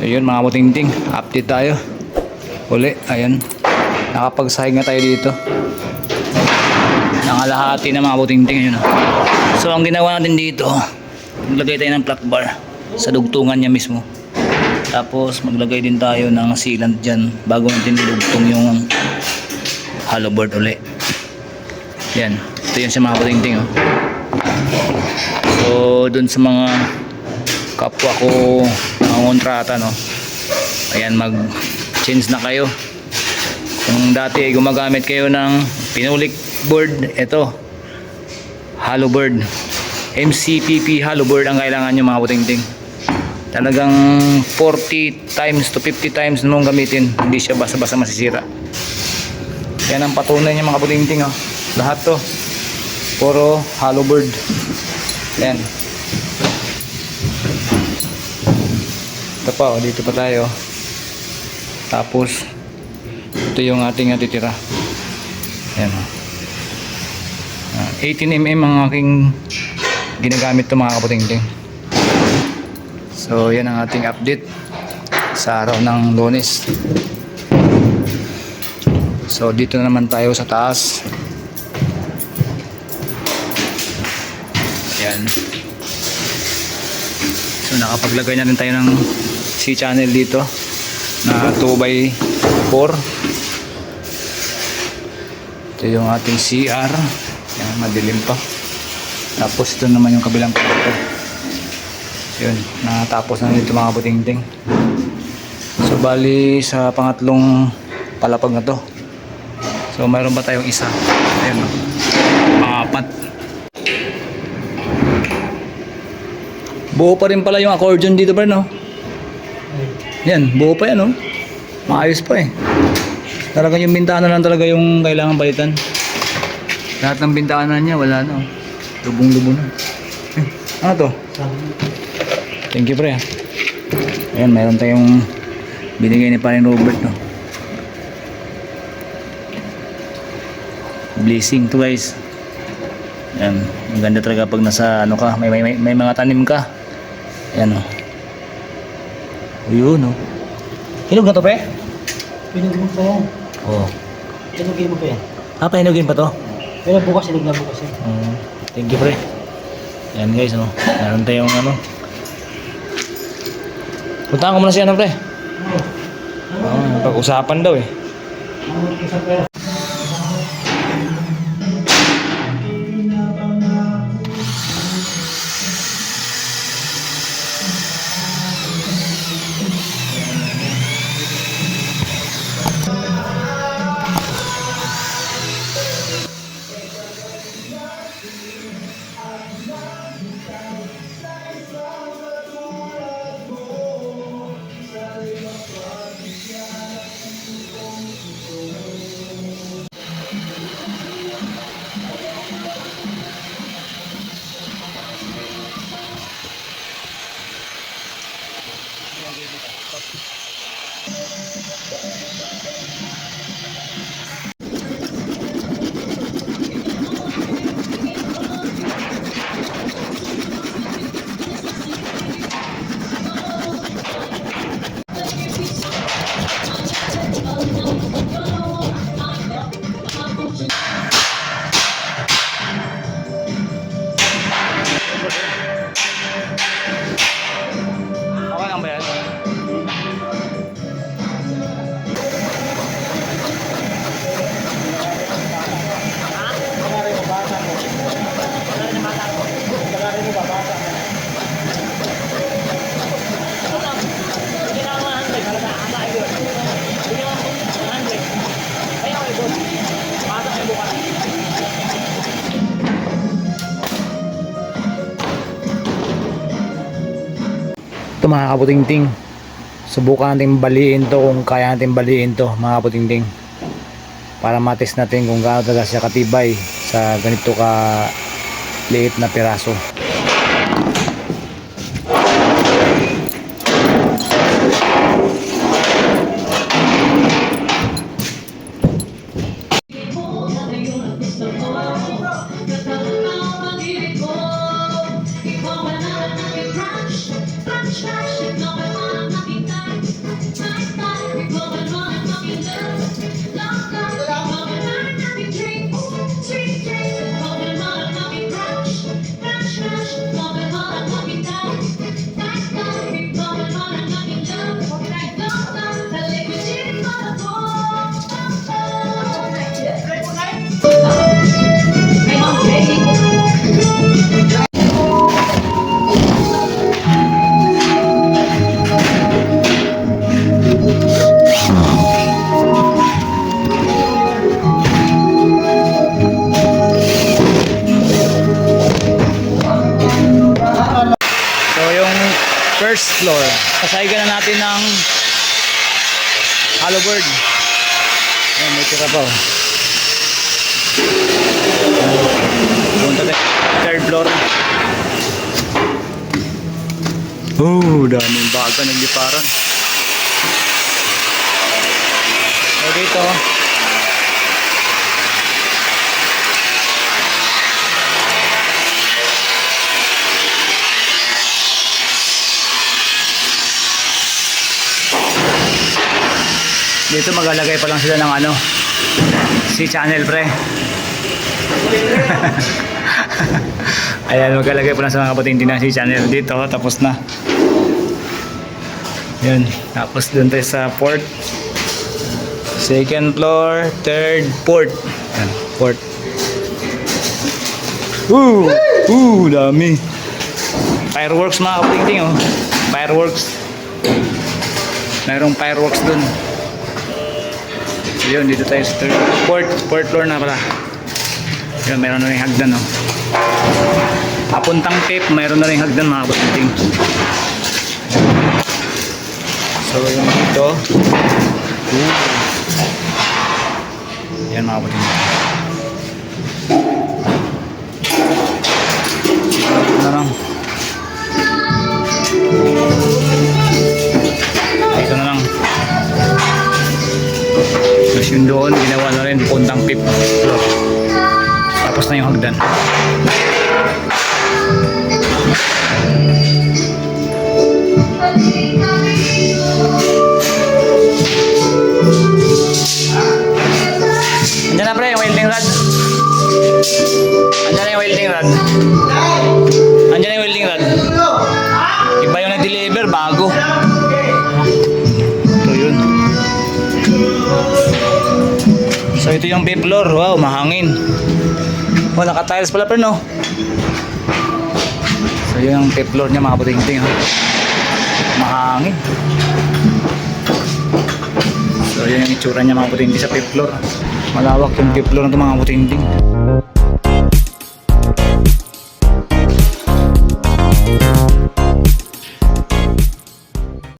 Ayun mga butingting, update tayo. Uli, ayan. Nakapagsahig na tayo dito. Nakalahati na mga butingting ayun. oh. So ang ginawa natin dito, maglagay tayo ng plug bar sa dugtungan niya mismo. Tapos maglagay din tayo ng sealant dyan bago natin idugtong yung hollow board uli. Yan, ito yun sa mga butingting oh. So dun sa mga kapwa ko nangontrata no. Ayan mag change na kayo. Kung dati ay gumagamit kayo ng pinulik board, ito hollow board. MCPP hollow board ang kailangan nyo mga butingting. Talagang 40 times to 50 times nung gamitin, hindi siya basta-basta masisira. Yan ang patunay niya mga butingting oh. Lahat to puro hollow board. Yan. Pa, oh, dito pa tayo. Tapos, ito yung ating natitira. Yan. oh. Ah, 18mm ang aking ginagamit to mga kaputingting. So, yan ang ating update sa araw ng lunes. So, dito na naman tayo sa taas. Yan. So nakapaglagay na rin tayo ng C-channel dito na 2x4. Ito yung ating CR. Yan, madilim pa. Tapos ito naman yung kabilang kwarto. Yun, natapos na dito mga butingting. So bali sa pangatlong palapag na to. So mayroon pa tayong isa. Ayun, apat. Buo pa rin pala yung accordion dito pa no? Yan, buo pa yan oh. Maayos pa eh. Talaga yung bintana lang talaga yung kailangan palitan. Lahat ng bintana niya wala na oh. Lubong-lubo na. Eh, ano to? Thank you pre. ah. Ayan, mayroon tayong binigay ni paring Robert no. Blessing to guys. Yan, ang ganda talaga pag nasa ano ka, may may, may, mga tanim ka. Yan oh. Yun oh. Hinog na to pre? Pinugin mo pa yan. Oo. Oh. Pinugin mo pa yan. Ah, pahinugin pa to? Pero bukas, hinog na bukas yan. Mm, thank you pre. Yan guys oh. Meron tayong ano. Puntaan ko muna si ano pre. Oh, pag-usapan daw eh. Ano Ito mga kaputingting. Subukan natin baliin to kung kaya natin baliin to mga kaputingting. Para matest natin kung gaano talaga siya katibay sa ganito ka liit na piraso. Sasayigan na natin ng hollow bird. Ayan, may tira pa oh. Punta tayo. Third floor. Oh, daming baga nagliparan. So dito, dito maglalagay pa lang sila ng ano, si channel pre. Ayan, maglalagay pa lang sa mga kapatindi ng si channel dito, tapos na. Yun, tapos dun tayo sa port. Second floor, third port. Yan, port. Woo! Woo! Dami. Fireworks mga kapatindi oh. Fireworks. Mayroong fireworks dun. Yun, dito tayo sa third port. Port floor na pala. Yun, meron na rin hagdan oh. Papuntang tape, mayroon na rin hagdan mga kapatindi. So yung dito. Ooh. Yan mga kapatid. Na lang. Doon, ginawa na rin puntang pip. Tapos na yung hagdan. Andiyan na pre, welding rod. Andiyan na yung welding rod. Andiyan na yung welding rod. Iba yung nag-deliver, bago. Ito yung fifth floor. Wow, mahangin. Oh, naka-tiles pala pre no. So yun yung fifth floor niya mga puting-ting. Mahangin. So yun yung itsura niya mga puting sa fifth floor. Malawak yung fifth floor ng mga puting